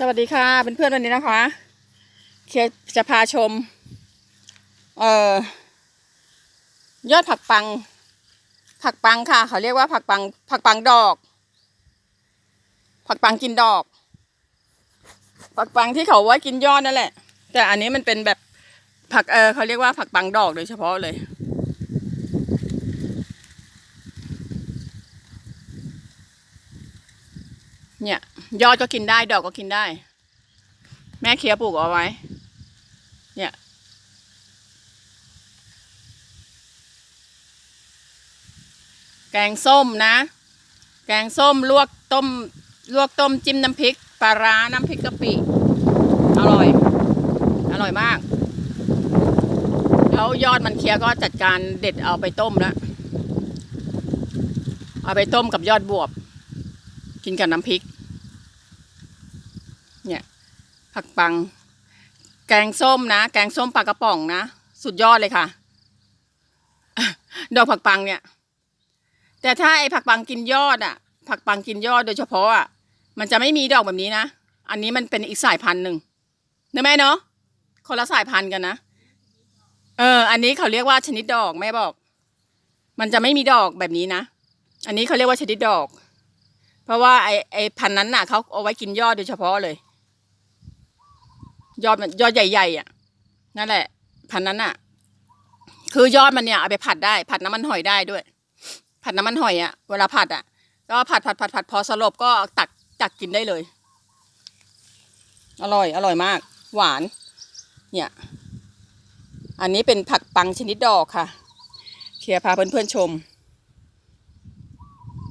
สวัสดีค่ะเเพื่อนๆวันนี้นะคะ เคจะพาชม เอ่อยอดผักปัง ผักปังค่ะ เขาเรียกว่าผักปัง ผักปังดอก ผักปังกินดอก ผักปังที่เขาไว้กินยอดนั่นแหละ แต่อันนี้มันเป็นแบบผักเออเขาเรียกว่าผักปังดอกโดยเฉพาะเลย เนี่ย ยอดก็กินได้ ดอกก็กินได้ แม่เคียปลูกเอาไว้ เนี่ย แกงส้มนะ แกงส้มลวกต้ม ลวกต้มจิ้มน้ำพริกปลาร้าน้ำพริกกะปิอร่อย อร่อยมาก แล้วยอดมันเคี้ยก็จัดการเด็ดเอาไปต้มแล้วเอาไปต้มกับยอดบวบ กินกับน้ำพริก เนี่ย ผักปัง แกงส้มนะ แกงส้มปลากระป๋องนะ สุดยอดเลยค่ะ ดอกผักปังเนี่ย แต่ถ้าไอ้ผักปังกินยอดอะผักปังกินยอดโดยเฉพาะอะมันจะไม่มีดอกแบบนี้นะ อันนี้มันเป็นอีกสายพันธุ์หนึ่งนะแม่เนาะ คนละสายพันธุ์กันนะ เออ อันนี้เขาเรียกว่าชนิดดอกแม่บอก มันจะไม่มีดอกแบบนี้นะ อันนี้เขาเรียกว่าชนิดดอก เพราะว่าไอ้ไอ้พันนั้นน่ะเขาเอาไว้กินยอดโดยเฉพาะเลย ยอดมันยอดใหญ่ๆอะ นั่นแหละ พันนั้นน่ะ คือยอดมันเนี่ยเอาไปผัดได้ ผัดน้ำมันหอยได้ด้วย ผัดน้ำมันหอยอะ เวลาผัดอะ ก็ผัดผัดผัดผัดพอสลบก็ตักตักกินได้เลย อร่อย อร่อยมาก หวาน เนี่ย อันนี้เป็นผักปังชนิดดอกค่ะ เคลียร์พาเพื่อนๆชม